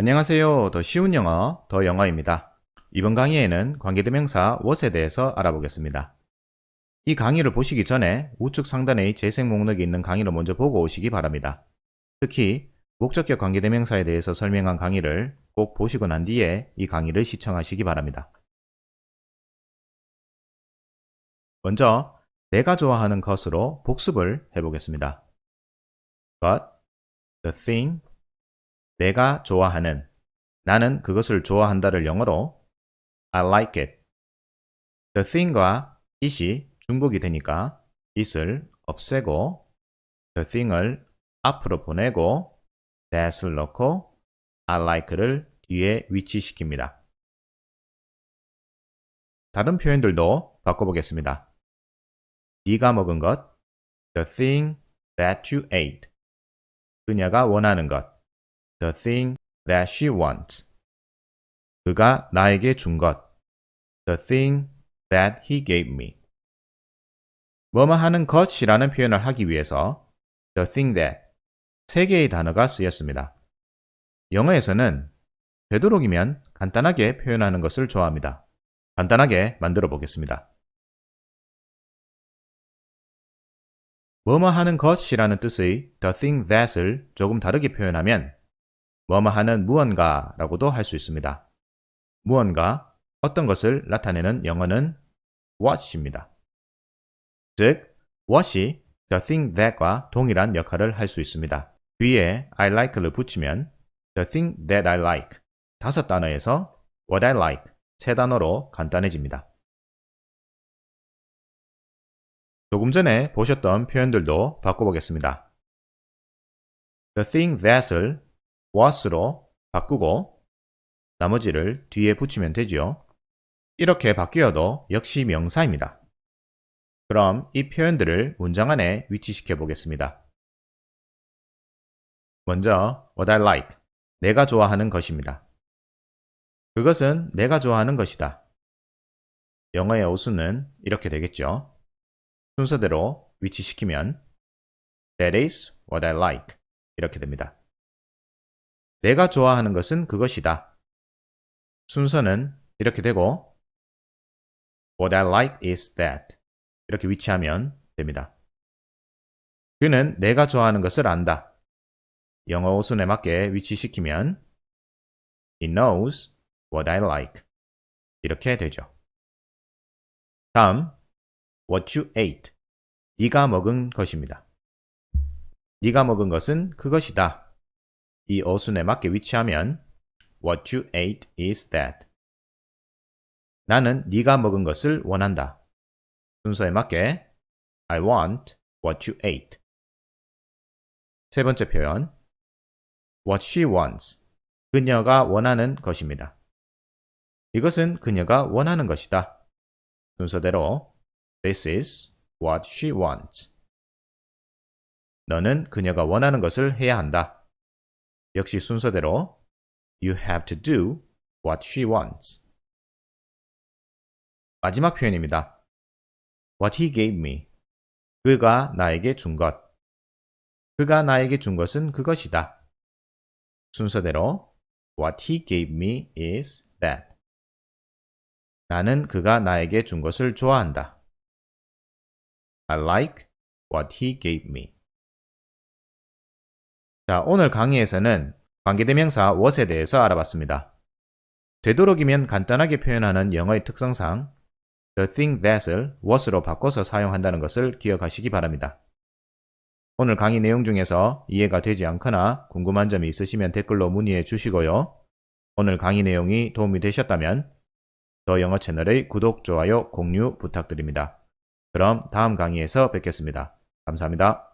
안녕하세요. 더 쉬운 영어, 더 영어입니다. 이번 강의에는 관계대명사 what에 대해서 알아보겠습니다. 이 강의를 보시기 전에 우측 상단의 재생 목록이 있는 강의를 먼저 보고 오시기 바랍니다. 특히 목적격 관계대명사에 대해서 설명한 강의를 꼭 보시고 난 뒤에 이 강의를 시청하시기 바랍니다. 먼저 내가 좋아하는 것으로 복습을 해보겠습니다. But, the thing, 내가 좋아하는 나는 그것을 좋아한다를 영어로 I like it. The thing과 it이 중복이 되니까 it을 없애고 the thing을 앞으로 보내고 that을 넣고 I like를 뒤에 위치시킵니다. 다른 표현들도 바꿔보겠습니다. 네가 먹은 것 the thing that you ate 그녀가 원하는 것 the thing that she wants. 그가 나에게 준 것. the thing that he gave me. 뭐뭐 하는 것이라는 표현을 하기 위해서 the thing that 세 개의 단어가 쓰였습니다. 영어에서는 되도록이면 간단하게 표현하는 것을 좋아합니다. 간단하게 만들어 보겠습니다. 뭐뭐 하는 것이라는 뜻의 the thing that을 조금 다르게 표현하면 뭐뭐 하는 무언가라고도 할 수 있습니다. 무언가, 어떤 것을 나타내는 영어는 what입니다. 즉, what이 the thing that과 동일한 역할을 할 수 있습니다. 뒤에 I like를 붙이면 the thing that I like 다섯 단어에서 what I like 세 단어로 간단해집니다. 조금 전에 보셨던 표현들도 바꿔보겠습니다. The thing that을 was로 바꾸고 나머지를 뒤에 붙이면 되죠. 이렇게 바뀌어도 역시 명사입니다. 그럼 이 표현들을 문장 안에 위치시켜 보겠습니다. 먼저 what I like, 내가 좋아하는 것입니다. 그것은 내가 좋아하는 것이다. 영어의 어수는 이렇게 되겠죠. 순서대로 위치시키면 That is what I like 이렇게 됩니다. 내가 좋아하는 것은 그것이다. 순서는 이렇게 되고 What I like is that 이렇게 위치하면 됩니다. 그는 내가 좋아하는 것을 안다. 영어 어순에 맞게 위치시키면 He knows what I like 이렇게 되죠. 다음 what you ate 네가 먹은 것입니다. 네가 먹은 것은 그것이다. 이 어순에 맞게 위치하면 What you ate is that. 나는 네가 먹은 것을 원한다. 순서에 맞게 I want what you ate. 세 번째 표현 What she wants. 그녀가 원하는 것입니다. 이것은 그녀가 원하는 것이다. 순서대로 This is what she wants. 너는 그녀가 원하는 것을 해야 한다. 역시 순서대로 You have to do what she wants. 마지막 표현입니다. What he gave me. 그가 나에게 준 것. 그가 나에게 준 것은 그것이다. 순서대로 What he gave me is that. 나는 그가 나에게 준 것을 좋아한다. I like what he gave me. 자, 오늘 강의에서는 관계대명사 what에 대해서 알아봤습니다. 되도록이면 간단하게 표현하는 영어의 특성상 the thing that을 what으로 바꿔서 사용한다는 것을 기억하시기 바랍니다. 오늘 강의 내용 중에서 이해가 되지 않거나 궁금한 점이 있으시면 댓글로 문의해 주시고요. 오늘 강의 내용이 도움이 되셨다면 더 영어 채널의 구독, 좋아요, 공유 부탁드립니다. 그럼 다음 강의에서 뵙겠습니다. 감사합니다.